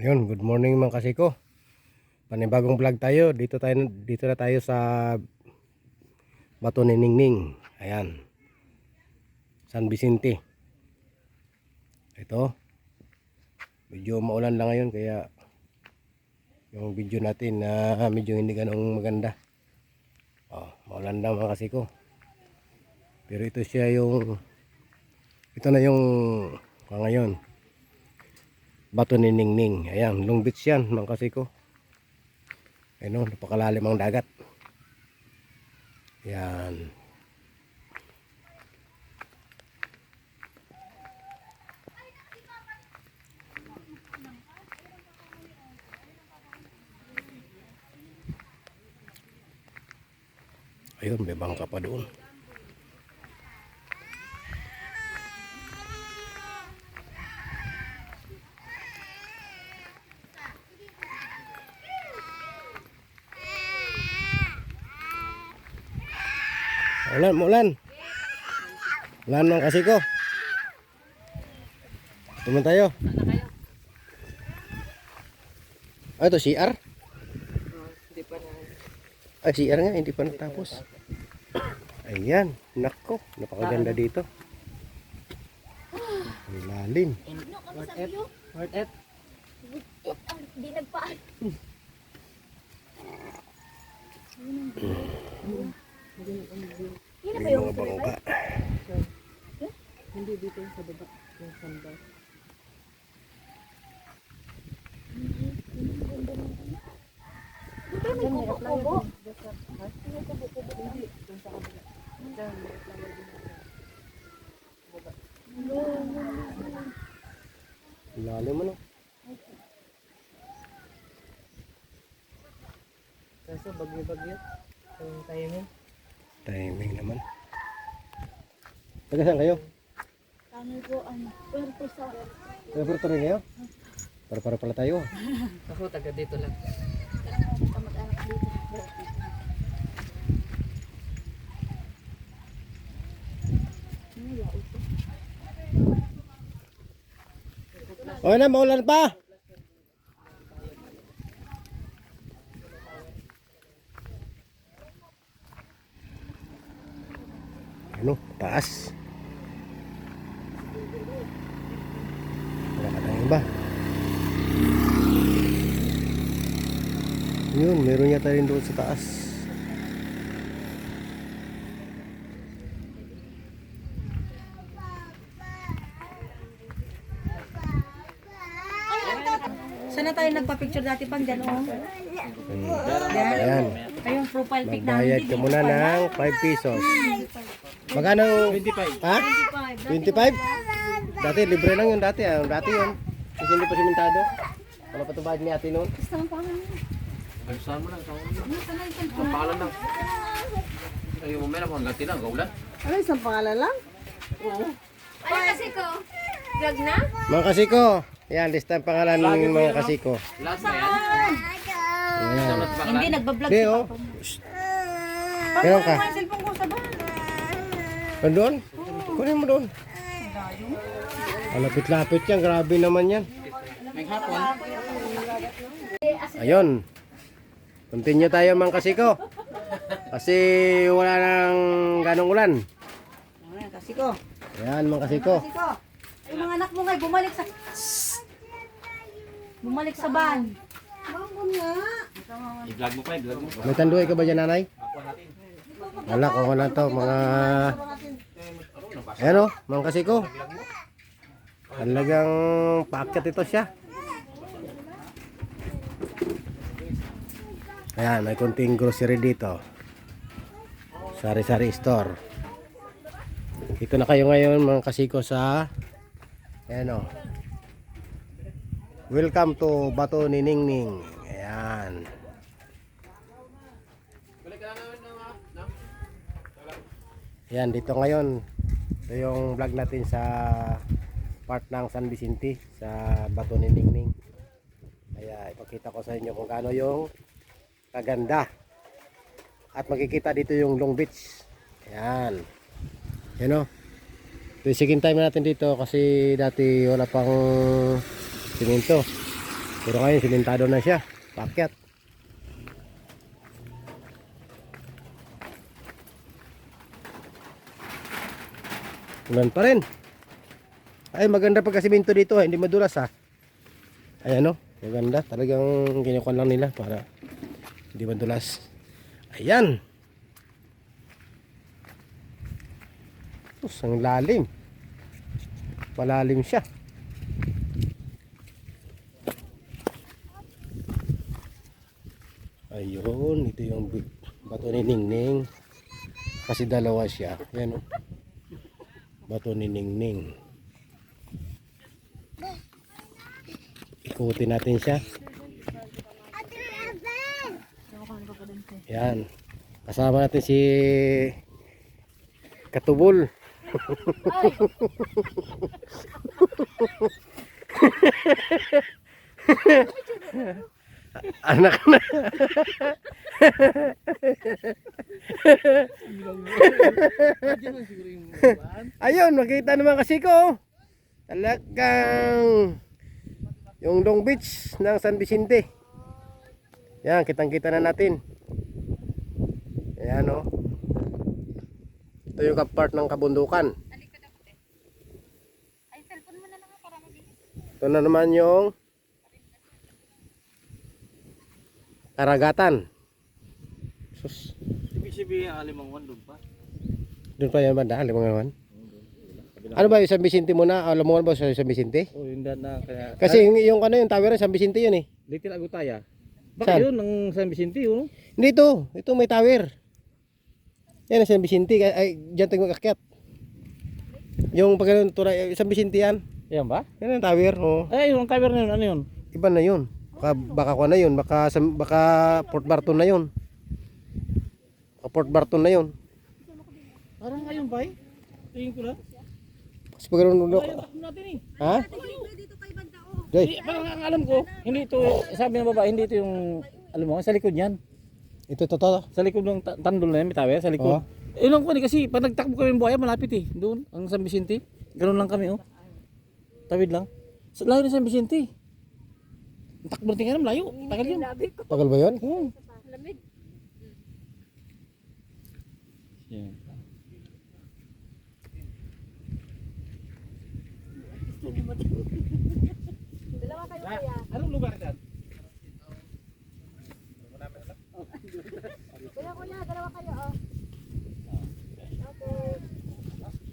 Ayun, good morning mga kasiko. Panibagong vlog tayo. Dito tayo dito na tayo sa Bato ni Ningning. Ayan. San Vicente. Ito. Medyo maulan lang ngayon kaya yung video natin na medyo hindi ganong maganda. Oh, maulan lang mga kasiko. Pero ito siya yung ito na yung ngayon bato ni Ningning. Ayan, long beach yan, mga kasiko. Ayun, o, napakalalim ang dagat. Yan. Ayun, may bangka pa doon. Ulan, ulan. Ulan ng kasiko. Tuman tayo. Ah, ito CR? Hindi pa na. Ay, CR nga, hindi pa natapos. Ayan, nako, napakaganda dito. Ang lalim. Worth it. Worth it. Hindi nagpaan. Yun na ba May yung mga bangka. Hindi dito yung sa baba. Yung sandal. Dito may kubo-kubo. Ang lalim ano? Kaso bagyo-bagyo. Yung timing. Timing naman. Taga saan kayo? Kami po ang puerto sa Taga Puerto rin kayo? Para-para pala tayo. Ako taga dito lang. kamag-anak dito. O na, maulan pa! Ano? Taas. Wala ka ng iba. Yun, meron yata rin doon sa taas. Sana tayo nagpa-picture dati pang gano'n. Ayan. Kayong profile pic namin. Magbayad ka muna ng 5 pesos. Magkano? 25. Ha? 25? Dati, libre lang yun dati. Ah. Dati yun. Kasi hindi pa simentado. Wala pa tubad ni ate noon. Basta ang pangalan niya. Nagsahan mo lang, sa Kapalan lang. Ay, mamaya na hanggang tinang, gaulan. Ano isang pangalan lang? Ano kasi ko? Vlog na? Mga kasiko. Yan, lista ang pangalan ng mga kasiko. Lahat ba yan? Ayan. Hindi, nagbablog si oh. Papa. Shh. Meron ka? Ang cellphone ko sa bahay. Nandun? Kunin mo doon. Malapit-lapit yan. Grabe naman yan. Maghapon. Ayun. Continue tayo mga kasiko. Kasi wala nang ganong ulan. Ayan, kasi ko. Ayan mga kasiko. Kasi ko. Yung mga anak mo ngay, bumalik sa... Bumalik sa van. I-vlog mo pa, i-vlog mo. May tanduay ka ba dyan nanay? Wala ko wala to mga Ayan o, mga kasiko. Talagang paakyat ito siya. Ayan, may konting grocery dito. Sari-sari store. Dito na kayo ngayon mga kasiko sa Ayan o. Welcome to Bato ni Ningning. Ayan. Yan, dito ngayon. Ito yung vlog natin sa part ng San Vicente sa Bato ni Ningning. Kaya ipakita ko sa inyo kung gaano yung kaganda. At makikita dito yung Long Beach. Yan. Yan o. Ito yung second time natin dito kasi dati wala pang simento. Pero ngayon simentado na siya. Pakyat. Ulan pa rin. Ay maganda pagka simento dito, ha. hindi madulas ha. Ayan o, maganda. Talagang kinukuha lang nila para hindi madulas. Ayan. Tapos ang lalim. Malalim siya. Ayun, ito yung bato ni Ningning. Kasi dalawa siya. Yan o. Bato ni Ningning. Ikutin natin siya. Yan. Kasama natin si Katubol. Anak na. Ayun, makita naman kasi ko. Talagang yung Long Beach ng San Vicente. Yan, kitang-kita na natin. Ayan o. Ito yung part ng kabundukan. Ito na naman yung karagatan. Sus, Ibig sabihin ang alimangon doon pa. doon pa yan banda, limangan. Ano ba yung San Vicente muna? Alam mo ba sa San Vicente? Oh, hindi na kaya. Kasi yung, yung ano yung tower ng San Vicente yun eh. Little Agutaya. Saan? Baka yun ang San Vicente yun. Hindi ito, ito may tower. Yan ang San Vicente, ay, ay dyan tayo mag-akyat. Yung pag ganun, turay, San Vicente yan. Yan ba? Yan ang tower, oh. Ay, yung tower na yun, ano yun? Iba na yun. Baka, baka ko na yun, baka, baka Port Barton na yun. Baka Port Barton na yun. Parang ngayon ba eh? Tingin ko lang. Kasi pag ganun, eh. ha? Jay, Hindi, parang ang alam ko, hindi ito, sabi ng babae, hindi ito yung, alam mo, sa likod yan. ito totoo. Sa likod ng ta- tandol na yan, may tower, sa likod. Oo. Eh, lang ko eh, kasi pag nagtakbo kami ng buhaya, malapit eh. Doon, ang San Vicente. Ganun lang kami, oh. Tawid lang. Sa layo ng San Vicente. Takbo natin nga layo. Tagal yun. Tagal ba yun? Oo. Lamig. Yeah. Dalawa kayo kaya. Anong lugar yan? Kuya, kuya, dalawa kayo, oh. Okay.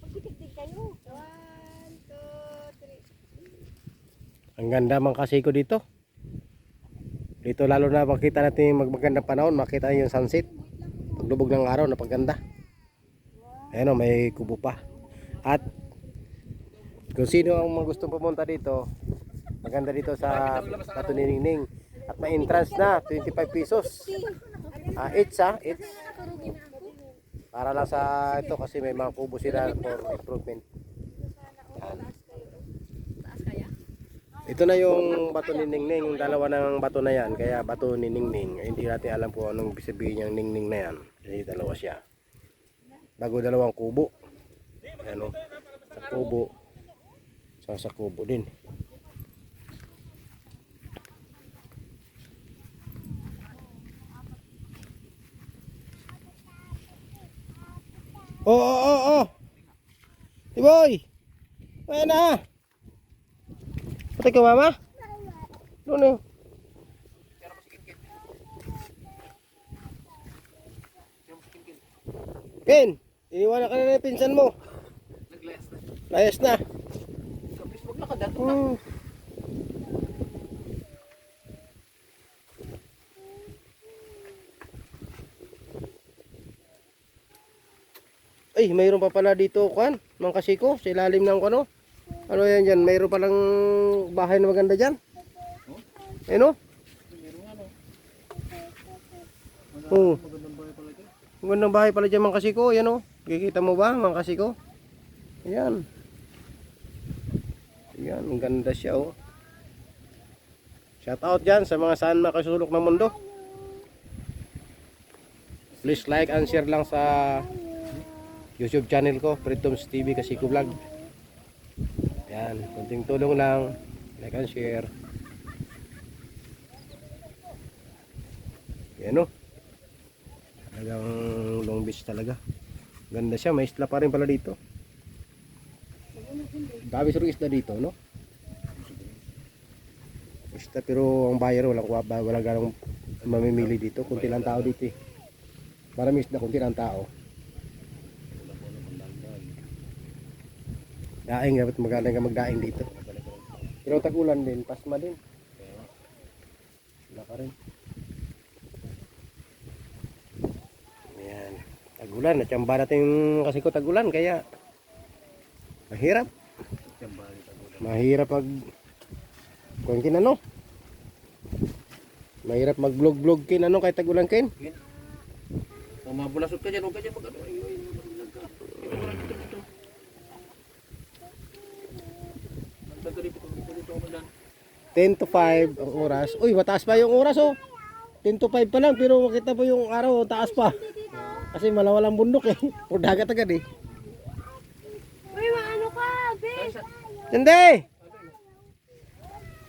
Magdikit din kayo. One, two, three. Ang ganda man kasi ko dito. Dito lalo na makita natin yung mag- magandang panahon, makita yung sunset. Paglubog ng araw, napaganda. Ayan o, may kubo pa. At kung sino ang gustong pumunta dito, maganda dito sa Bato ni Ningning. At may entrance na, 25 pesos. Ah, each ha, each. Para lang sa ito kasi may mga kubo sila for improvement. Ito na yung bato ni Ningning, yung dalawa ng bato na yan. Kaya bato ni Ningning. Eh, Hindi natin alam kung anong sabihin yung Ningning na yan. Kasi dalawa siya. Bago dalawang kubo. Ano? Sa kubo. Sa sa kubo din. Oo, oo, oo, oo. Tiboy! Ayan na! Patay ka mama? Doon na yun. Ken, iniwanan ka na ng pinsan mo. Nag-last na. Layas na. Sa Facebook na ka, Hmm. Ay, mayroon pa pala dito, kwan, mga kasiko, sa ilalim ng ano. Ano yan dyan? Mayroon palang bahay na maganda dyan. Ano? Oo. Magandang bahay pala dyan, mga kasiko. Yan o. Kikita mo ba, mga kasiko? Ayan. Ayan, ang ganda siya oh. Shout out dyan sa mga saan makasulok ng mundo. Please like and share lang sa YouTube channel ko, Pritoms TV Kasiko Vlog. Yan, kunting tulong lang. Like and share. Yan o. Talagang long beach talaga. Ganda siya, may isla pa rin pala dito. Dami sirong isla dito, no? Isla pero ang buyer walang wala ganong mamimili dito. Kunti lang tao dito eh. Marami isla, kunti lang tao. Daing, dapat magaling ka magdaing dito. Pero tag-ulan din, pasma din. Wala ka rin. Ayan. Tag-ulan. Natsamba natin yung kasi ko tag-ulan. Kaya mahirap. Mahirap pag kung kinano. Mahirap mag-vlog-vlog kin ano kay tag-ulan kin. Kung mabulasot ka dyan, huwag ka dyan mag-ano. Ay, ay, mag-vlog ka. Dito ka lang, dito, dito. Magdag ka dito, dito, dito, magdan. 10 to 5 ang oras. Uy, mataas pa yung oras oh. 10 to 5 pa lang pero makita mo yung araw taas pa. Kasi malawalang bundok eh. O dagat agad eh. Uy, maano ka, bes? Hindi!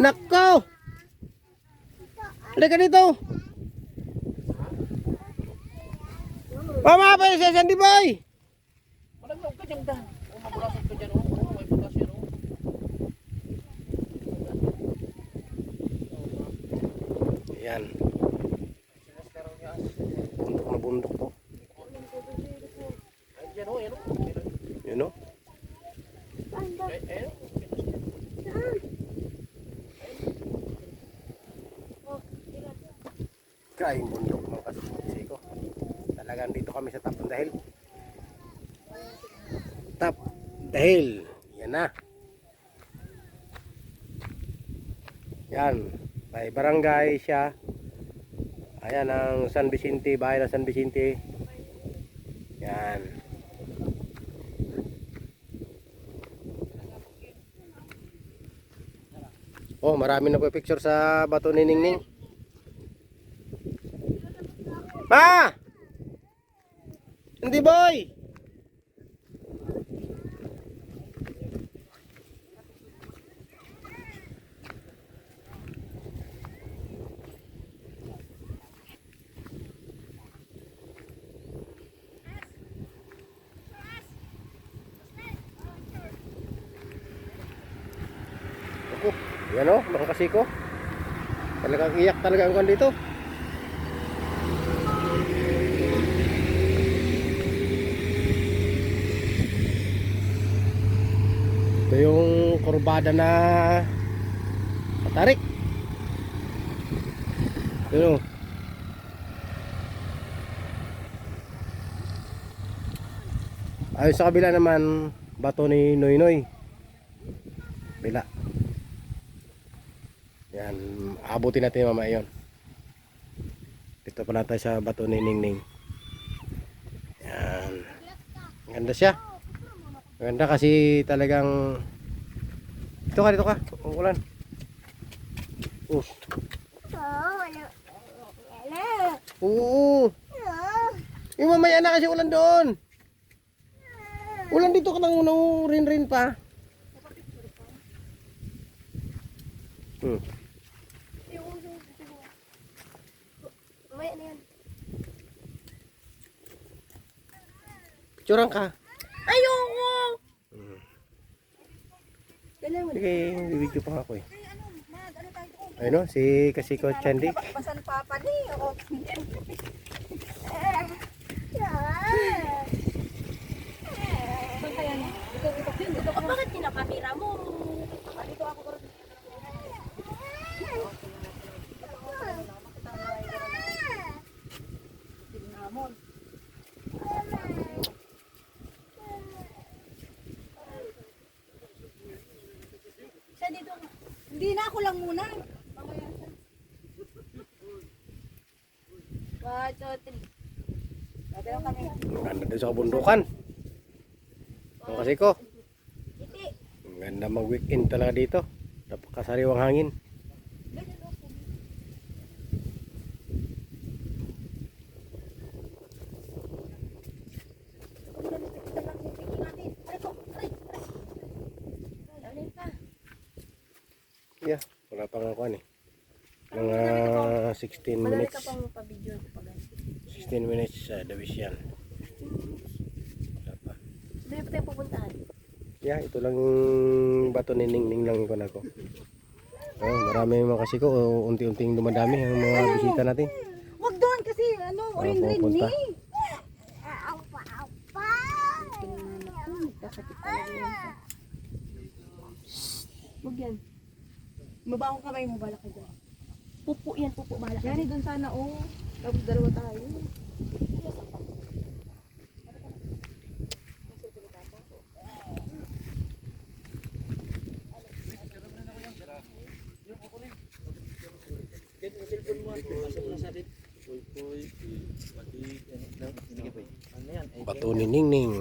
Nako! Halika dito! Mama pa yung Sandy Boy! Malaglag ka dyan, Dan. Kung mabulasot ka dyan, oh. Oh, may butas yan, oh. Ayan. Bundok na bundok to. Yan, o. Kaing bundok mga kasi ko. Talagang dito kami sa top dahil. Top dahil. Yan na. Yan. May barangay siya. Ayan ang San Vicente, bahay ng San Vicente. Yan. Oh, marami na po picture sa bato ni Ningning. Ma! Hindi boy! Ako, yan o, mga kasiko. Talagang iyak talaga ang dito. Ito yung kurbada na katarik. Yun o. Ayun sa kabila naman, bato ni Noy Noy. Bila. Yan, abutin natin mamaya yun. Dito pala tayo sa bato ni Ning Ning. Yan. Ganda siya. Maganda kasi talagang Dito ka, dito ka. Ang ulan. Oh. Oo. Yung mamaya na kasi ulan doon. Ulan dito ka nang unang rin-rin pa. Hmm. Mamaya na yan. Picturean ka. Ayoko! Hmm. Dala mo. Sige, video pa ako eh. Ayun o, si Kasiko Chandy. Basan papa ni. Ako. O, bakit kinakamera mo? Dito ako. Siya dito. Ako lang muna. One, two, three. Dito kami. Ganda sa kabundukan. Ang Kasiko. Iti. Ang ganda mag-weekend talaga dito. Napakasariwang hangin. Yeah, wala pang ako eh. Mga 16 Madali minutes. ka pang pag 16 minutes sa Davis yan. Wala pa. Tayo pupuntahan. Yeah, ito lang yung bato ni Ningning lang ko na ko. Oh, marami mga kasi ko, oh, unti-unting dumadami ang mga bisita natin. Wag doon kasi ano, pupunta. ni. Kasakit talaga yan. Huwag yan. Mabaho kamay mo, bala ka dyan. Pupo yan, pupo. Bahala sana, oh. Tapos dalawa tayo. Bato ni Ningning.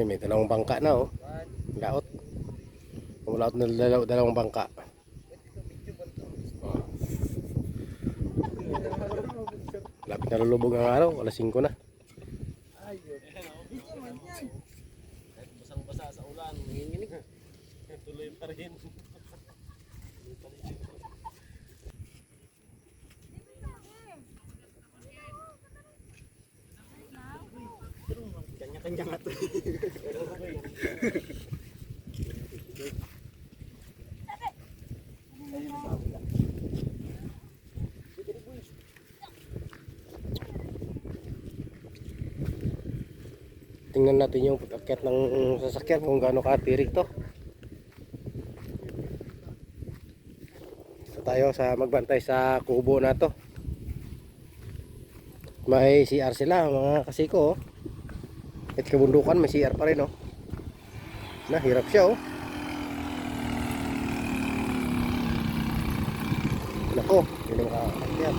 Eh, may dalawang bangka na oh. Laot. Kumulaot na dalaw, dalawang bangka. Oh. Lapit na lulubog ang araw, alas 5 na. Tingnan natin yung pag-akyat ng sasakyan kung gaano katirik to. Ito tayo sa magbantay sa kubo na to. May CR sila mga kasiko oh. At kabundukan may CR pa rin oh. Nahirap siya oh. Nako, hindi makakakyat.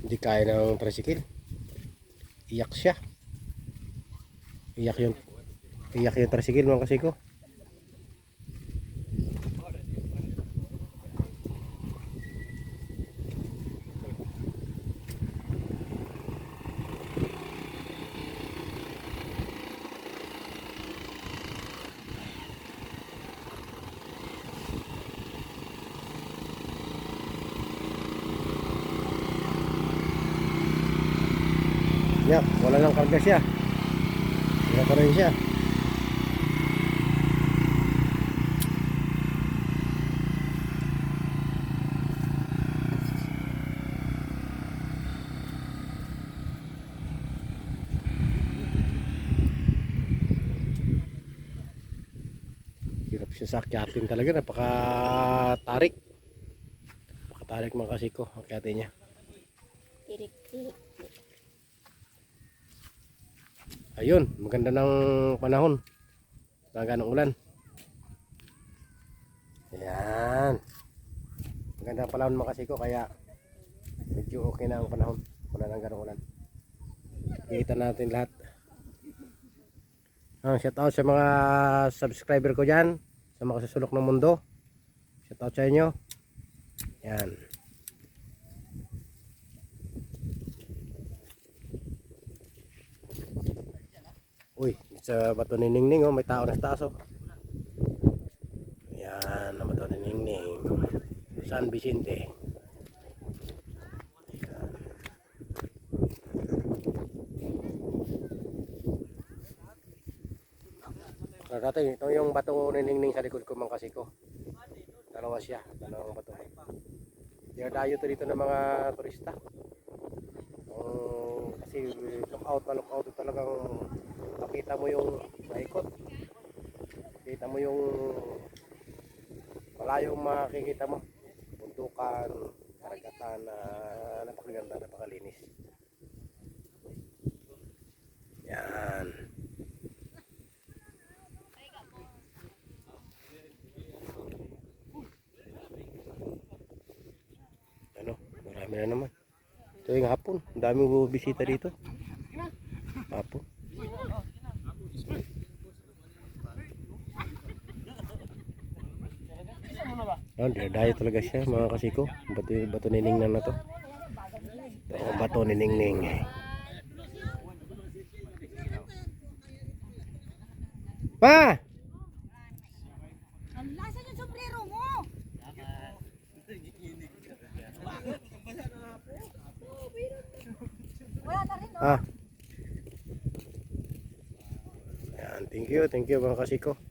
Hindi kaya ng tricycle. Iyak siya. Iyak yung Iyak yung tricycle mga kasi ko. Yak, wala nang karga siya. Wala pa rin siya. Hirap siya sa akyatin talaga. Napaka-tarik. Napaka-tarik mga kasiko. Akyatin niya. Ayun, maganda ng panahon. Maganda ng ulan. Ayan. Maganda ang panahon mga kasiko kaya medyo okay na ang panahon. Wala nang ganong ulan. Kita natin lahat. Ah, shout out sa mga subscriber ko dyan. Sa mga susulok ng mundo. Shout out sa inyo. Yan. Uy, sa bato ni Ningning oh, may tao na taas oh. Yan, ang bato ni Ningning. San Vicente. Yan. Dati, ito yung bato ni Ningning sa likod ko mga kasi ko. Dalawa siya, dalawang bato. Dinadayo to dito ng mga turista. Um, kasi look out na look out talagang makita mo yung maikot makita mo yung malayo makikita mo buntukan karagatan na napakaganda napakalinis yan Yan. Ano, marami na naman. Ito yung hapon. Ang daming bubisita dito. Hapon. Oh, dinadayo talaga siya mga kasiko. Bato, bato ni Ningnan na to. Ang bato ni Ningning. Pa! Ang lasan yung sombrero mo. Wala na rin, oh. Ah. Yan, thank you, thank you mga kasiko.